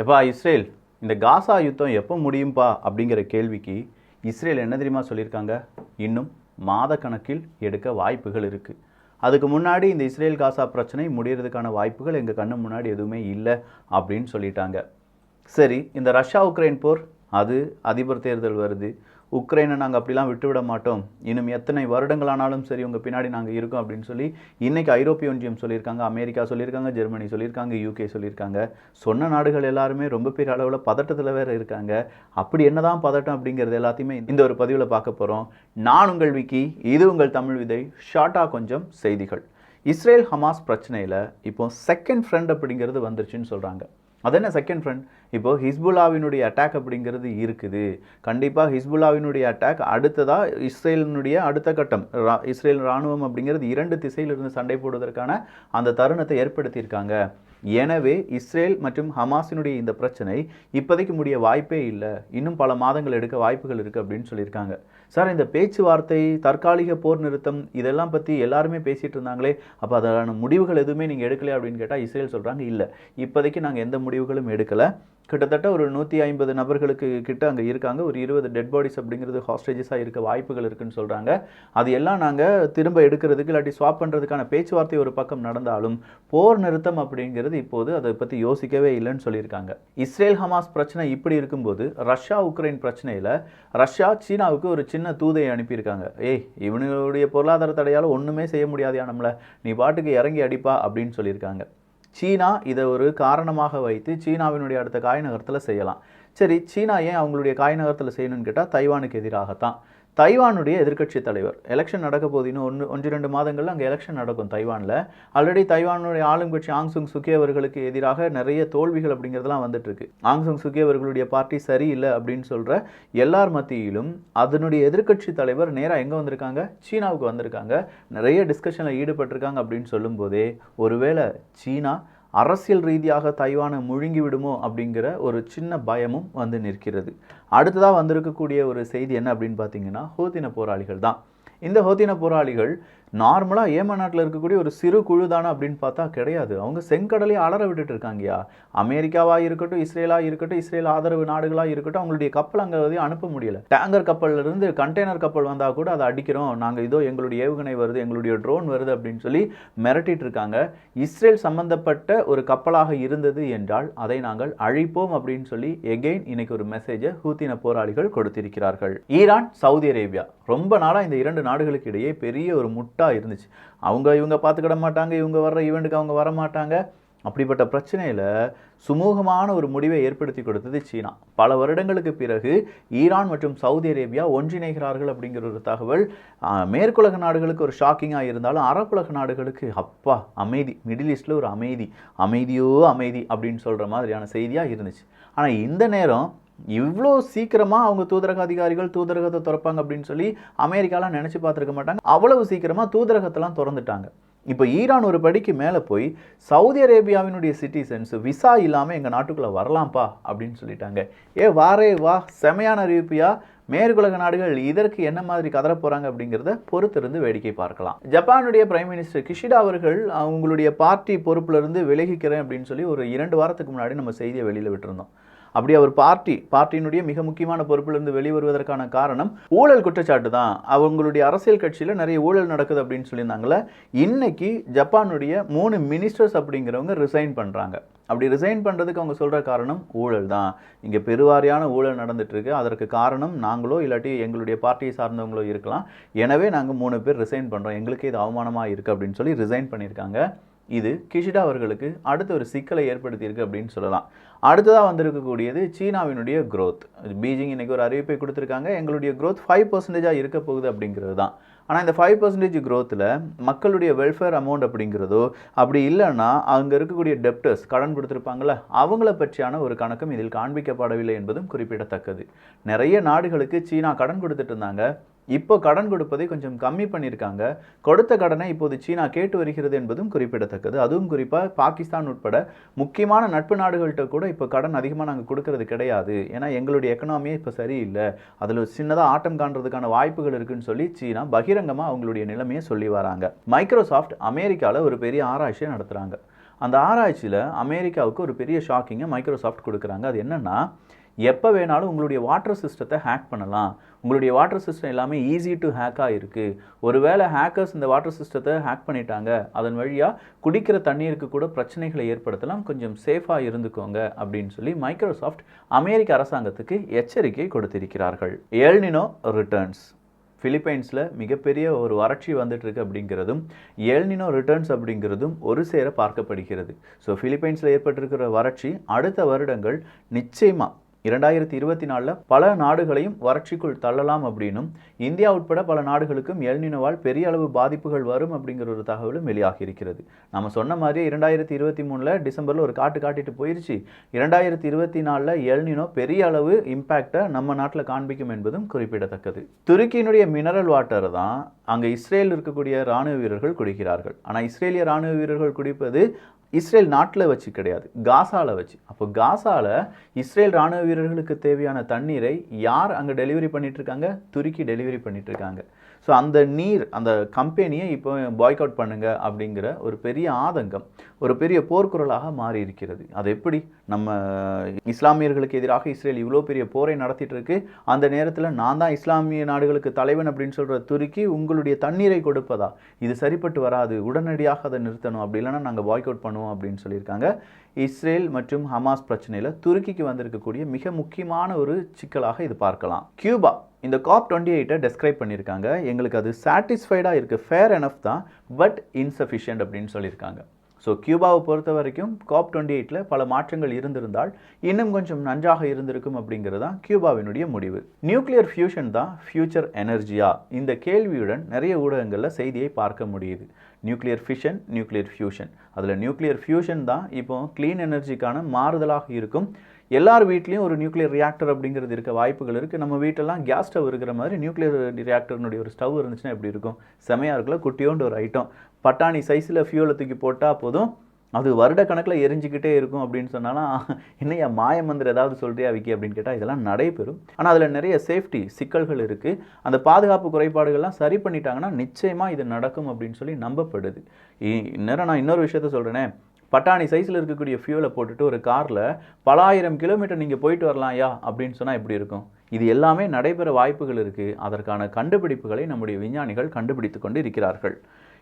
எப்பா இஸ்ரேல் இந்த காசா யுத்தம் எப்போ முடியும்பா அப்படிங்கிற கேள்விக்கு இஸ்ரேல் என்ன தெரியுமா சொல்லியிருக்காங்க? இன்னும் மாதக்கணக்கில் எடுக்க வாய்ப்புகள் இருக்குது அதுக்கு முன்னாடி இந்த இஸ்ரேல் காசா பிரச்சனை முடியறதுக்கான வாய்ப்புகள் எங்கள் கண்ணு முன்னாடி எதுவுமே இல்லை அப்படின்னு சொல்லிட்டாங்க. சரி இந்த ரஷ்யா உக்ரைன் போர் அது அதிபர் தேர்தல் வருது. உக்ரைனை நாங்கள் அப்படிலாம் விட்டுவிட மாட்டோம். இன்னும் எத்தனை வருடங்களானாலும் சரி உங்கள் பின்னாடி நாங்கள் இருக்கோம் அப்படின்னு சொல்லி இன்றைக்கி ஐரோப்பிய ஒன்றியம் சொல்லியிருக்காங்க அமெரிக்கா சொல்லியிருக்காங்க ஜெர்மனி சொல்லியிருக்காங்க யூகே சொல்லியிருக்காங்க. சொன்ன நாடுகள் எல்லாருமே ரொம்ப பெரிய அளவில் பதட்டத்தில் வேறு இருக்காங்க. அப்படி என்னதான் பதட்டம் அப்படிங்கிறது எல்லாத்தையுமே இந்த ஒரு பதிவில் பார்க்க போகிறோம் நான் உங்கள் விக்கி இது உங்கள் தமிழ் விதை. ஷார்ட்டாக கொஞ்சம் செய்திகள். இஸ்ரேல் ஹமாஸ் பிரச்சனையில் இப்போ செகண்ட் ஃப்ரெண்ட் அப்படிங்கிறது வந்துருச்சுன்னு சொல்கிறாங்க அது என்ன செகண்ட் ஃப்ரெண்ட் இப்போ ஹிஸ்புல்லாவினுடைய அட்டாக் அப்படிங்கிறது இருக்குது. கண்டிப்பாக ஹிஸ்புல்லாவினுடைய அட்டாக் அடுத்ததாக இஸ்ரேலினுடைய அடுத்த கட்டம். ரா- இஸ்ரேல் ராணுவம் அப்படிங்கிறது இரண்டு திசையிலிருந்து சண்டை போடுவதற்கான அந்த தருணத்தை ஏற்படுத்தியிருக்காங்க. எனவே இஸ்ரேல் மற்றும் ஹமாஸினுடைய இந்த பிரச்சனை இப்போதைக்கு முடிய வாய்ப்பே இல்லை. இன்னும் பல மாதங்கள் எடுக்க வாய்ப்புகள் இருக்குது அப்படின்னு சொல்லியிருக்காங்க. சார் இந்த பேச்சுவார்த்தை தற்காலிக போர் நிறுத்தம் இதெல்லாம் பற்றி எல்லாருமே பேசிகிட்டு இருந்தாங்களே அப்போ அதற்கான முடிவுகள் எதுவுமே நீங்கள் எடுக்கலையா அப்படின்னு கேட்டால் இஸ்ரேல் சொல்கிறாங்க இல்லை. இப்போதைக்கு நாங்கள் எந்த முடிவுகளும் எடுக்கலை. கிட்டத்தட்ட ஒரு நூற்றி ஐம்பது நபர்களுக்கு கிட்ட அங்கே இருக்காங்க. ஒரு இருபது டெட் பாடிஸ் அப்படிங்கிறது ஹாஸ்டேஜஸாக இருக்க வாய்ப்புகள் இருக்குன்னு சொல்கிறாங்க அது எல்லாம் நாங்கள் திரும்ப எடுக்கிறதுக்கு இல்லாட்டி ஸ்வாப் பண்ணுறதுக்கான பேச்சுவார்த்தை ஒரு பக்கம் நடந்தாலும் போர் நிறுத்தம் அப்படிங்கிறது இப்போது அதை பற்றி யோசிக்கவே இல்லைன்னு சொல்லியிருக்காங்க. இஸ்ரேல் ஹமாஸ் பிரச்சனை இப்படி இருக்கும்போது ரஷ்யா உக்ரைன் பிரச்சனையில் ரஷ்யா சீனாவுக்கு ஒரு சின்ன தூதை அனுப்பியிருக்காங்க. ஏய் இவனுடைய பொருளாதார தடையால் ஒன்றுமே செய்ய முடியாதையா நம்மளை? நீ பாட்டுக்கு இறங்கி அடிப்பா அப்படின்னு சொல்லியிருக்காங்க. சீனா இதை ஒரு காரணமாக வைத்து சீனாவினுடைய அடுத்த காய் நகரத்தில் செய்யலாம். சரி சீனா ஏன் அவங்களுடைய காய் நகரத்தில் செய்யணும்னு கேட்டால் தைவானுக்கு எதிராகத்தான். தைவானுடைய எதிர்க்கட்சி தலைவர். எலெக்ஷன் நடக்க போது இன்னும் ஒன்று ஒன்று ரெண்டு மாதங்களில் அங்கே எலெக்ஷன் நடக்கும் தைவானில். ஆல்ரெடி தைவானுடைய ஆளும் கட்சி ஆங் சுங் சுகி அவர்களுக்கு எதிராக நிறைய தோல்விகள் அப்படிங்கிறதுலாம் வந்துட்டுருக்கு. ஆங்சுங் ஆங் சுகி அவர்களுடைய பார்ட்டி சரியில்லை அப்படின்னு சொல்கிற எல்லார் மத்தியிலும் அதனுடைய எதிர்க்கட்சி தலைவர் நேராக எங்கே வந்திருக்காங்க? சீனாவுக்கு வந்திருக்காங்க. நிறைய டிஸ்கஷனில் ஈடுபட்டிருக்காங்க அப்படின்னு சொல்லும்போதே ஒருவேளை சீனா அரசியல் ரீதியாக தைவானை முழுங்கி விடுமோ அப்படிங்கிற ஒரு சின்ன பயமும் வந்து நிற்கிறது. அடுத்ததாக வந்திருக்கக்கூடிய ஒரு செய்தி என்ன அப்படின்னு பார்த்தீங்கன்னா ஹோத்தின போராளிகள் தான். இந்த ஹோத்தின போராளிகள் நார்மலாக ஏமன் நாட்டில் இருக்கக்கூடிய ஒரு சிறு குழு தானே அப்படின்னு பார்த்தா கிடையாது. அவங்க செங்கடலையே அலற விட்டுட்டு இருக்காங்கயா அமெரிக்காவாக இருக்கட்டும் இஸ்ரேலாக இருக்கட்டும் இஸ்ரேல் ஆதரவு நாடுகளாக இருக்கட்டும் அவங்களுடைய கப்பல் அங்கே வந்து அனுப்ப முடியல. டேங்கர் கப்பல்லேருந்து கண்டெய்னர் கப்பல் வந்தால் கூட அதை அடிக்கிறோம். நாங்கள் இதோ எங்களுடைய ஏவுகணை வருது எங்களுடைய ட்ரோன் வருது அப்படின்னு சொல்லி மிரட்டிட்டு இருக்காங்க. இஸ்ரேல் சம்பந்தப்பட்ட ஒரு கப்பலாக இருந்தது என்றால் அதை நாங்கள் அழிப்போம் அப்படின்னு சொல்லி எகெயின் இன்னைக்கு ஒரு மெசேஜை ஹூத்தின போராளிகள் கொடுத்திருக்கிறார்கள். Iran Saudi Arabia. ரொம்ப நாளாக இந்த இரண்டு நாடுகளுக்கு இடையே பெரிய ஒரு முட்டை இருந்துச்சு. அவங்க இவங்க பார்த்துக்கிட மாட்டாங்க இவங்க வர்ற ஈவெண்ட்டுக்கு அவங்க வர மாட்டாங்க அப்படிப்பட்ட பிரச்சனையில் சுமூகமான ஒரு முடிவை ஏற்படுத்தி கொடுத்தது சீனா. பல வருடங்களுக்கு பிறகு ஈரான் மற்றும் சவுதி அரேபியா ஒன்றிணைகிறார்கள் அப்படிங்கிற ஒரு தகவல் மேற்குலக நாடுகளுக்கு ஒரு ஷாக்கிங்காக இருந்தாலும் அரபுலக நாடுகளுக்கு அப்பா அமைதி. மிடில் ஈஸ்டில் ஒரு அமைதி. அமைதியோ அமைதி அப்படின்னு சொல்கிற மாதிரியான செய்தியாக இருந்துச்சு. ஆனால் இந்த நேரம் இவ்வளோ சீக்கிரமாக அவங்க தூதரக அதிகாரிகள் தூதரகத்தை திறப்பாங்க அப்படின்னு சொல்லி அமெரிக்காலாம் நினச்சி பார்த்துருக்க மாட்டாங்க. அவ்வளவு சீக்கிரமாக தூதரகத்தெல்லாம் திறந்துட்டாங்க. இப்போ ஈரான் ஒரு படிக்கு மேலே போய் சவுதி அரேபியாவினுடைய சிட்டிசன்ஸ் விசா இல்லாமல் எங்கள் நாட்டுக்குள்ளே வரலாம்ப்பா அப்படின்னு சொல்லிட்டாங்க. ஏ வாரே வா செமையான அறிவிப்பியா. மேற்குலக நாடுகள் இதற்கு என்ன மாதிரி கதற போகிறாங்க அப்படிங்கிறத பொறுத்திருந்து வேடிக்கை பார்க்கலாம். ஜப்பானுடைய பிரைம் மினிஸ்டர் கிஷிடா அவர்கள் அவங்களுடைய பார்ட்டி பொறுப்பிலிருந்து விலகிக்கிறேன் அப்படின்னு சொல்லி ஒரு இரண்டு வாரத்துக்கு முன்னாடி நம்ம செய்தியை வெளியில் விட்டுருந்தோம். அப்படி அவர் பார்ட்டி பார்ட்டியினுடைய மிக முக்கியமான பொறுப்பிலிருந்து வெளிவருவதற்கான காரணம் ஊழல் குற்றச்சாட்டு தான். அவங்களுடைய அரசியல் கட்சியில் நிறைய ஊழல் நடக்குது அப்படின்னு சொல்லியிருந்தாங்களே இன்னைக்கு ஜப்பானுடைய மூணு மினிஸ்டர்ஸ் அப்படிங்கிறவங்க ரிசைன் பண்ணுறாங்க அப்படி ரிசைன் பண்ணுறதுக்கு அவங்க சொல்கிற காரணம் ஊழல் தான். இங்கே பெருவாரியான ஊழல் நடந்துட்டுருக்கு. அதற்கு காரணம் நாங்களோ இல்லாட்டி எங்களுடைய பார்ட்டியை சார்ந்தவங்களோ இருக்கலாம். எனவே நாங்கள் மூணு பேர் ரிசைன் பண்ணுறோம் எங்களுக்கே இது அவமானமாக இருக்குது அப்படின்னு சொல்லி ரிசைன் பண்ணியிருக்காங்க. இது கிஷிடா அவர்களுக்கு அடுத்த ஒரு சிக்கலை ஏற்படுத்தியிருக்கு அப்படின்னு சொல்லலாம். அடுத்ததாக வந்திருக்கக்கூடியது சீனாவினுடைய க்ரோத் பீஜிங் இன்றைக்கி ஒரு அறிவிப்பை கொடுத்துருக்காங்க. எங்களுடைய க்ரோத் ஃபைவ் பர்சன்டேஜாக இருக்க போகுது அப்படிங்கிறது தான். ஆனால் இந்த ஃபைவ் பர்சன்டேஜ் க்ரோத்தில் மக்களுடைய வெல்ஃபேர் அமௌண்ட் அப்படிங்கிறதோ அப்படி இல்லைன்னா அங்கே இருக்கக்கூடிய டெப்டர்ஸ் கடன் கொடுத்துருப்பாங்கள அவங்கள பற்றியான ஒரு கணக்கும் இதில் காண்பிக்கப்படவில்லை என்பதும் குறிப்பிடத்தக்கது. நிறைய நாடுகளுக்கு சீனா கடன் கொடுத்துட்டு இருந்தாங்க. இப்போ கடன் கொடுப்பதை கொஞ்சம் கம்மி பண்ணியிருக்காங்க. கொடுத்த கடனை இப்போது சீனா கேட்டு வருகிறது என்பதும் குறிப்பிடத்தக்கது. அதுவும் குறிப்பாக பாகிஸ்தான் உட்பட முக்கியமான நட்பு நாடுகள்கிட்ட கூட இப்போ கடன் அதிகமாக நாங்கள் கொடுக்கறது கிடையாது. ஏன்னா எங்களுடைய எக்கனாமியே இப்போ சரியில்லை. அதில் சின்னதாக ஆட்டம் காண்றதுக்கான வாய்ப்புகள் இருக்குன்னு சொல்லி சீனா பகிரங்கமாக அவங்களுடைய நிலைமையை சொல்லி வராங்க. மைக்ரோசாஃப்ட் அமெரிக்காவில் ஒரு பெரிய ஆராய்ச்சியை நடத்துகிறாங்க அந்த ஆராய்ச்சியில் அமெரிக்காவுக்கு ஒரு பெரிய ஷாக்கிங்கை மைக்ரோசாஃப்ட் கொடுக்குறாங்க. அது என்னென்னா எப்போ வேணாலும் உங்களுடைய வாட்டர் சிஸ்டத்தை ஹேக் பண்ணலாம். உங்களுடைய வாட்டர் சிஸ்டம் எல்லாமே ஈஸி டு ஹேக்காக இருக்குது ஒருவேளை ஹேக்கர்ஸ் இந்த வாட்டர் சிஸ்டத்தை ஹேக் பண்ணிட்டாங்க. அதன் வழியாக குடிக்கிற தண்ணீருக்கு கூட பிரச்சனைகளை ஏற்படுத்தலாம். கொஞ்சம் சேஃபாக இருந்துக்கோங்க அப்படின்னு சொல்லி மைக்ரோசாஃப்ட் அமெரிக்க அரசாங்கத்துக்கு எச்சரிக்கை கொடுத்திருக்கிறார்கள். ஏழ்னினோ ரிட்டர்ன்ஸ் ஃபிலிப்பைன்ஸில் மிகப்பெரிய ஒரு வறட்சி வந்துட்டுருக்கு அப்படிங்கிறதும் எல்னினோ ரிட்டர்ன்ஸ் அப்படிங்கிறதும் ஒரு சேர பார்க்கப்படுகிறது. ஸோ ஃபிலிப்பைன்ஸில் ஏற்பட்டிருக்கிற வறட்சி அடுத்த வருடங்கள் நிச்சயமாக இரண்டாயிரத்தி இருபத்தி நாலில் பல நாடுகளையும் வறட்சிக்குள் தள்ளலாம் அப்படின்னும் இந்தியா உட்பட பல நாடுகளுக்கும் எல்னினோவால் பெரிய அளவு பாதிப்புகள் வரும் அப்படிங்கிற ஒரு தகவலும் வெளியாகி இருக்கிறது நம்ம சொன்ன மாதிரி இரண்டாயிரத்தி இருபத்தி மூணில் டிசம்பரில் ஒரு காட்டு காட்டிட்டு போயிருச்சு. இரண்டாயிரத்தி இருபத்தி நாலில் எல்னினோ பெரிய அளவு இம்பேக்டை நம்ம நாட்டில் காண்பிக்கும் என்பதும் குறிப்பிடத்தக்கது. துருக்கியினுடைய மினரல் வாட்டர் தான் அங்கே இஸ்ரேல் இருக்கக்கூடிய இராணுவ வீரர்கள் குடிக்கிறார்கள். ஆனால் இஸ்ரேலிய இராணுவ வீரர்கள் குடிப்பது இஸ்ரேல் நாட்டில் வச்சு கிடையாது காசாவில் வச்சு. அப்போ காசாவில் இஸ்ரேல் ராணுவ வீரர்களுக்கு தேவையான தண்ணீரை யார் அங்கே டெலிவரி பண்ணிகிட்ருக்காங்க துருக்கி டெலிவரி பண்ணிகிட்ருக்காங்க இருக்காங்க. ஸோ அந்த நீர் அந்த கம்பெனியை இப்போ பாய்க் அவுட் பண்ணுங்க அப்படிங்கிற ஒரு பெரிய ஆதங்கம் ஒரு பெரிய போர்க்குரலாக மாறி இருக்கிறது அது எப்படி? நம்ம இஸ்லாமியர்களுக்கு எதிராக இஸ்ரேல் இவ்வளோ பெரிய போரை நடத்திட்டு இருக்கு அந்த நேரத்தில் நான் தான் இஸ்லாமிய நாடுகளுக்கு தலைவன் அப்படின்னு சொல்கிற துருக்கி உங்களுடைய தண்ணீரை கொடுப்பதா? இது சரிப்பட்டு வராது. உடனடியாக அதை நிறுத்தணும். அப்படி இல்லைன்னா நாங்கள் பாய்க் அவுட் பண்ணுவோம் அப்படின்னு சொல்லியிருக்காங்க. இஸ்ரேல் மற்றும் ஹமாஸ் பிரச்சனையில் துருக்கிக்கு வந்திருக்கக்கூடிய மிக முக்கியமான ஒரு சிக்கலாக இது பார்க்கலாம். கியூபா இந்த காப் டுவெண்ட்டி எயிட்டை டெஸ்கிரைப் பண்ணியிருக்காங்க. எங்களுக்கு அது சாட்டிஸ்ஃபைடாக இருக்குது ஃபேர் எனஃப் தான். பட் இன்சஃபிஷியன்ட் அப்படின்னு சொல்லியிருக்காங்க. ஸோ கியூபாவை பொறுத்த வரைக்கும் காப் டுவெண்ட்டி எயிட்டில் பல மாற்றங்கள் இருந்திருந்தால் இன்னும் கொஞ்சம் நன்றாக இருந்திருக்கும் அப்படிங்கிறது தான் கியூபாவினுடைய முடிவு. நியூக்ளியர் ஃபியூஷன் தான் ஃபியூச்சர் எனர்ஜியா இந்த கேள்வியுடன் நிறைய ஊடகங்களில் செய்தியை பார்க்க முடியுது. நியூக்ளியர் ஃபிஷன் நியூக்ளியர் ஃபியூஷன் அதில் நியூக்ளியர் ஃபியூஷன் தான் இப்போ க்ளீன் எனர்ஜிக்கான மாறுதலாக இருக்கும். எல்லார் வீட்லேயும் ஒரு நியூக்ளியர் ரியாக்டர் அப்படிங்கிறது இருக்க வாய்ப்புகள் இருக்குது நம்ம வீட்டெல்லாம் கேஸ் ஸ்டவ் இருக்கிற மாதிரி நியூக்ளியர் ரியாக்டர்னுடைய ஒரு ஸ்டவ் இருந்துச்சுன்னா எப்படி இருக்கும்? செமையாக இருக்குல்ல குட்டியோண்டு ஒரு ஐட்டம் பட்டாணி சைஸில் ஃபியூலை தூக்கி போட்டால் போதும். அது வருட கணக்கில் எரிஞ்சுக்கிட்டே இருக்கும் அப்படின்னு சொன்னாலும் என்னையா மாய மந்திரம் ஏதாவது சொல்கிறியா விக்கி? அப்படின்னு கேட்டால் இதெல்லாம் நடைபெறும். ஆனால் அதில் நிறைய சேஃப்டி சிக்கல்கள் இருக்குது அந்த பாதுகாப்பு குறைபாடுகள்லாம் சரி பண்ணிட்டாங்கன்னா நிச்சயமாக இது நடக்கும் அப்படின்னு சொல்லி நம்பப்படுது. இந்நேரம் நான் இன்னொரு விஷயத்த சொல்கிறேனே பட்டாணி சைஸில் இருக்கக்கூடிய ஃபியூலை போட்டுட்டு ஒரு காரில் பல ஆயிரம் கிலோமீட்டர் நீங்கள் போயிட்டு வரலாம் யா அப்படின்னு சொன்னால் எப்படி இருக்கும்? இது எல்லாமே நடைபெற வாய்ப்புகள் இருக்குது அதற்கான கண்டுபிடிப்புகளை நம்முடைய விஞ்ஞானிகள் கண்டுபிடித்து கொண்டு இருக்கிறார்கள்.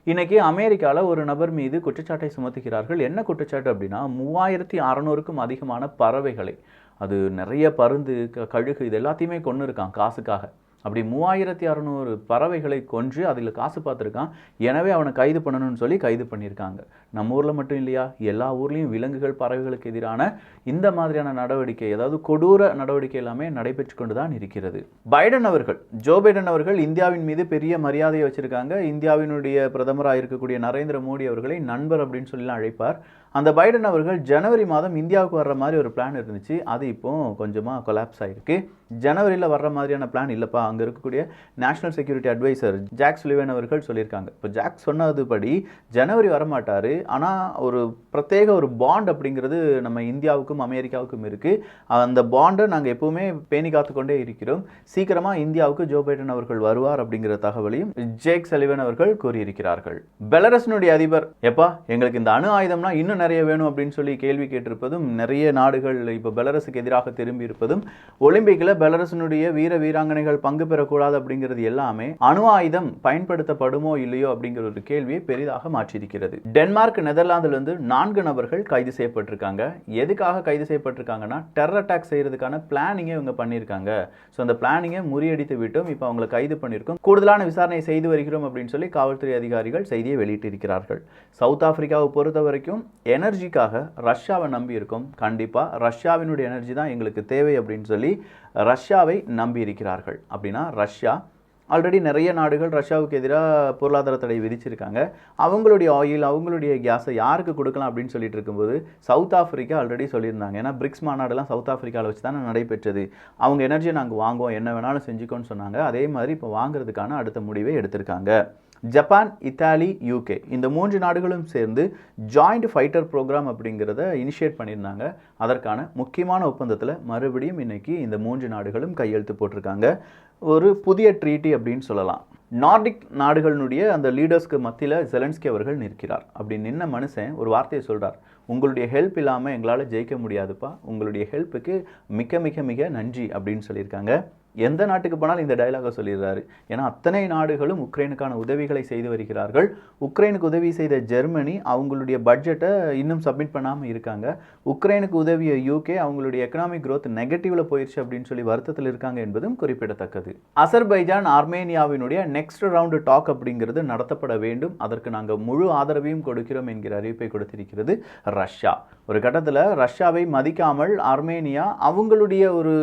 இன்னைக்கு அமெரிக்காவில் ஒரு நபர் மீது குற்றச்சாட்டை சுமத்துகிறார்கள். என்ன குற்றச்சாட்டு அப்படின்னா மூவாயிரத்தி அறநூறுக்கும் அதிகமான பறவைகளை அது நிறைய பருந்து க- கழுகு இது எல்லாத்தையுமே கொண்டு இருக்கான் காசுக்காக. அப்படி மூவாயிரத்தி அறநூறு பறவைகளை கொன்று அதில் காசு பார்த்துருக்கான். எனவே அவனை கைது பண்ணணும்னு சொல்லி கைது பண்ணியிருக்காங்க. நம்ம ஊரில் மட்டும் இல்லையா? எல்லா ஊர்லேயும் விலங்குகள் பறவைகளுக்கு எதிரான இந்த மாதிரியான நடவடிக்கை அதாவது கொடூர நடவடிக்கை எல்லாமே நடைபெற்று கொண்டு தான் இருக்கிறது. பைடன் அவர்கள் ஜோ பைடன் அவர்கள் இந்தியாவின் மீது பெரிய மரியாதையை வச்சுருக்காங்க. இந்தியாவினுடைய பிரதமராக இருக்கக்கூடிய நரேந்திர மோடி அவர்களை நண்பர் அப்படின்னு சொல்லி அழைப்பார். அந்த பைடன் அவர்கள் ஜனவரி மாதம் இந்தியாவுக்கு வர்ற மாதிரி ஒரு பிளான் இருந்துச்சு. அது இப்போ கொஞ்சமாக கொலாப்ஸ் ஆகிருக்கு ஜனவரியில் வர்ற மாதிரியான பிளான் இல்லைப்பா. அங்கே இருக்கக்கூடிய national security adviser Jake Sullivan அவர்கள் சொல்லியிருக்காங்க. இப்போ ஜாக் சொன்னதுபடி ஜனவரி வரமாட்டார். ஆனால் ஒரு பிரத்யேக ஒரு பாண்ட் அப்படிங்கிறது நம்ம இந்தியாவுக்கும் அமெரிக்காவுக்கும் இருக்குது அந்த பாண்டை நாங்கள் எப்போவுமே பேணி காத்துக்கொண்டே இருக்கிறோம். சீக்கிரமாக இந்தியாவுக்கு ஜோ பைடன் அவர்கள் வருவார் அப்படிங்கிற தகவலையும் ஜேக் சலிவன் அவர்கள் கூறியிருக்கிறார்கள். பெலரஸினுடைய அதிபர் எப்பா எங்களுக்கு இந்த அணு ஆயுதம்னா இன்னும் நிறைய வேணும் அப்படின்னு சொல்லி கேள்வி கேட்டிருப்பதும் நிறைய நாடுகள் இப்போ பெலரஸுக்கு எதிராக திரும்பி இருப்பதும் ஒலிம்பிக்கில் பெலரஸினுடைய வீர வீராங்கனைகள் பங்கு பெறக்கூடாது அப்படிங்கிறது எல்லாமே அணு ஆயுதம் பயன்படுத்தப்படுமோ இல்லையோ அப்படிங்கிற ஒரு கேள்வியை பெரிதாக மாற்றியிருக்கிறது. டென்மார்க் நெதர்லாந்துலேருந்து நான்கு நபர்கள் கைது செய்யப்பட்டிருக்காங்க. எதுக்காக கைது செய்யப்பட்டிருக்காங்கன்னா டெரர் அட்டாக் செய்யறதுக்கான பிளானிங்கை இவங்க பண்ணியிருக்காங்க. ஸோ அந்த பிளானிங்கை முறியடித்து விட்டோம் இப்போ அவங்களை கைது பண்ணியிருக்கோம். கூடுதலான விசாரணை செய்து வருகிறோம் அப்படின்னு சொல்லி காவல்துறை அதிகாரிகள் செய்தியை வெளியிட்டிருக்கிறார்கள். சவுத் ஆப்பிரிக்காவை பொறுத்த வரைக்கும் எனர்ஜிக்காக ரஷ்யாவை நம்பி இருக்கோம். கண்டிப்பாக ரஷ்யாவினுடைய எனர்ஜி தான் எங்களுக்கு தேவை அப்படின்னு சொல்லி ரஷ்யாவை நம்பி இருக்கிறார்கள். அப்படின்னா ரஷ்யா ஆல்ரெடி நிறைய நாடுகள் ரஷ்யாவுக்கு எதிராக பொருளாதார தடை விதிச்சிருக்காங்க. அவங்களுடைய ஆயில் அவங்களுடைய கேஸை யாருக்கு கொடுக்கலாம் அப்படின்னு சொல்லிட்டு இருக்கும்போது சவுத் ஆஃப்ரிக்கா ஆல்ரெடி சொல்லியிருந்தாங்க. ஏன்னா பிரிக்ஸ் மாநாடுலாம் சவுத் ஆஃப்ரிக்காவில் வச்சு தானே நடைபெற்றது. அவங்க எனர்ஜியை நாங்கள் வாங்குவோம். என்ன வேணாலும் செஞ்சுக்கோன்னு சொன்னாங்க. அதே மாதிரி இப்போ வாங்குறதுக்கான அடுத்த முடிவை எடுத்திருக்காங்க. ஜப்பான் இத்தாலி யூகே இந்த மூன்று நாடுகளும் சேர்ந்து ஜாயிண்ட் ஃபைட்டர் ப்ரோக்ராம் அப்படிங்கிறத இனிஷியேட் பண்ணியிருந்தாங்க. அதற்கான முக்கியமான ஒப்பந்தத்தில் மறுபடியும் இன்றைக்கி இந்த மூன்று நாடுகளும் கையெழுத்து போட்டிருக்காங்க. ஒரு புதிய ட்ரீட்டி அப்படின்னு சொல்லலாம். நார்டிக் நாடுகளினுடைய அந்த லீடர்ஸ்க்கு மத்தியில் ஜெலன்ஸ்கி அவர்கள் நிற்கிறார். அப்படி நின்ன மனுஷன் ஒரு வார்த்தையை சொல்கிறார் உங்களுடைய ஹெல்ப் இல்லாமல் எங்களால் ஜெயிக்க முடியாதுப்பா. உங்களுடைய ஹெல்ப்புக்கு மிக மிக மிக நன்றி அப்படின்னு சொல்லியிருக்காங்க. எந்த நாட்டுக்கு போனாலும் இந்த டைலாகை சொல்லிடுறாரு. ஏன்னா அத்தனை நாடுகளும் உக்ரைனுக்கான உதவிகளை செய்து வருகிறார்கள். உக்ரைனுக்கு உதவி செய்த ஜெர்மனி அவங்களுடைய பட்ஜெட்டை இன்னும் சப்மிட் பண்ணாமல் இருக்காங்க. உக்ரைனுக்கு உதவிய யூகே அவங்களுடைய எக்கனாமிக் க்ரோத் நெகட்டிவ்ல போயிடுச்சு அப்படின்னு சொல்லி வருத்தத்தில் இருக்காங்க என்பதும் குறிப்பிடத்தக்கது. அசர்பைஜான் ஆர்மேனியாவினுடைய நெக்ஸ்ட் ரவுண்டு டாக் அப்படிங்கிறது நடத்தப்பட வேண்டும். அதற்கு நாங்கள் முழு ஆதரவையும் கொடுக்கிறோம் என்கிற அறிவிப்பை கொடுத்திருக்கிறது ரஷ்யா. ஒரு கட்டத்தில் ரஷ்யாவை மதிக்காமல் ஆர்மேனியா அவங்களுடைய ஒரு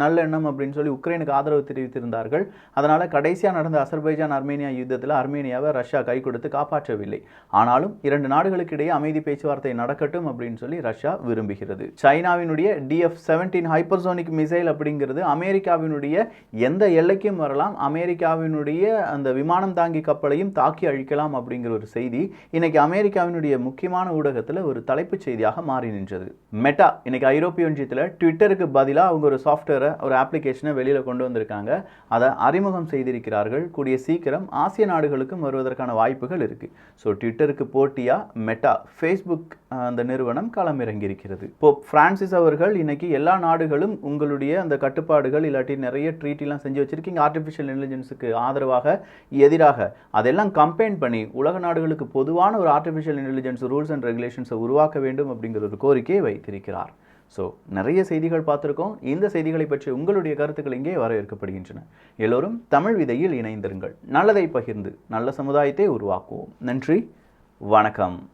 நல்லெண்ணம் அப்படின்னு சொல்லி உக்ரைனுக்கு ஆதரவு தெரிவித்திருந்தார்கள். அதனால் கடைசியா நடந்த அசர்பைஜான் அர்மேனியா யுத்தத்தில் அர்மேனியாவை ரஷ்யா கை கொடுத்து காப்பாற்றவில்லை. ஆனாலும் இரண்டு நாடுகளுக்கு இடையே அமைதி பேச்சுவார்த்தை நடக்கட்டும் அப்படின்னு சொல்லி ரஷ்யா விரும்புகிறது. சைனாவினுடைய டிஎஃப் செவன்டீன் ஹைப்பர்சோனிக் மிசைல் அப்படிங்கிறது அமெரிக்காவினுடைய எந்த எல்லைக்கும் வரலாம் அமெரிக்காவினுடைய அந்த விமானம் தாங்கி கப்பலையும் தாக்கி அழிக்கலாம் அப்படிங்கிற ஒரு செய்தி இன்னைக்கு அமெரிக்காவினுடைய முக்கியமான ஊடகத்தில் ஒரு தலைப்புச் செய்தியாக மாறி நின்றது. மெட்டா இன்னைக்கு ஐரோப்பிய ஒன்றியத்தில் ட்விட்டருக்கு பதிலாக அவங்க ஒரு சாஃப்ட்வேரை ஒரு அப்ளிகேஷனை வெளியில் கொண்டு வந்திருக்காங்க. அதை அறிமுகம் செய்திருக்கிறார்கள். கூடிய சீக்கிரம் ஆசிய நாடுகளுக்கும் வருவதற்கான வாய்ப்புகள் இருக்குது ஸோ ட்விட்டருக்கு போட்டியாக மெட்டா ஃபேஸ்புக் அந்த நிறுவனம் களமிறங்கி இருக்கிறது இப்போ ஃப்ரான்சிஸ் அவர்கள் இன்னைக்கு எல்லா நாடுகளும் உங்களுடைய அந்த கட்டுப்பாடுகள் இல்லாட்டி நிறைய ட்ரீட்டிலாம் செஞ்சு வச்சுருக்கீங்க. ஆர்டிஃபிஷியல் இன்டெலிஜென்ஸுக்கு ஆதரவாக எதிராக. அதெல்லாம் கம்பைன் பண்ணி உலக நாடுகளுக்கு பொதுவான ஒரு ஆர்டிஃபிஷியல் இன்டெலிஜென்ஸ் ரூல்ஸ் அண்ட் ரெகுலேஷன்ஸை உருவாக்க வேண்டும் அப்படிங்கிற ஒரு கோரிக்கையை வைத்திருக்கிறார். ஸோ நிறைய செய்திகள் பார்த்துருக்கோம். இந்த செய்திகளை பற்றி உங்களுடைய கருத்துக்கள் இங்கே வரவேற்கப்படுகின்றன. எல்லோரும் தமிழ் விதையில் இணைந்திருங்கள். நல்லதை பகிர்ந்து நல்ல சமுதாயத்தை உருவாக்குவோம். நன்றி. வணக்கம்.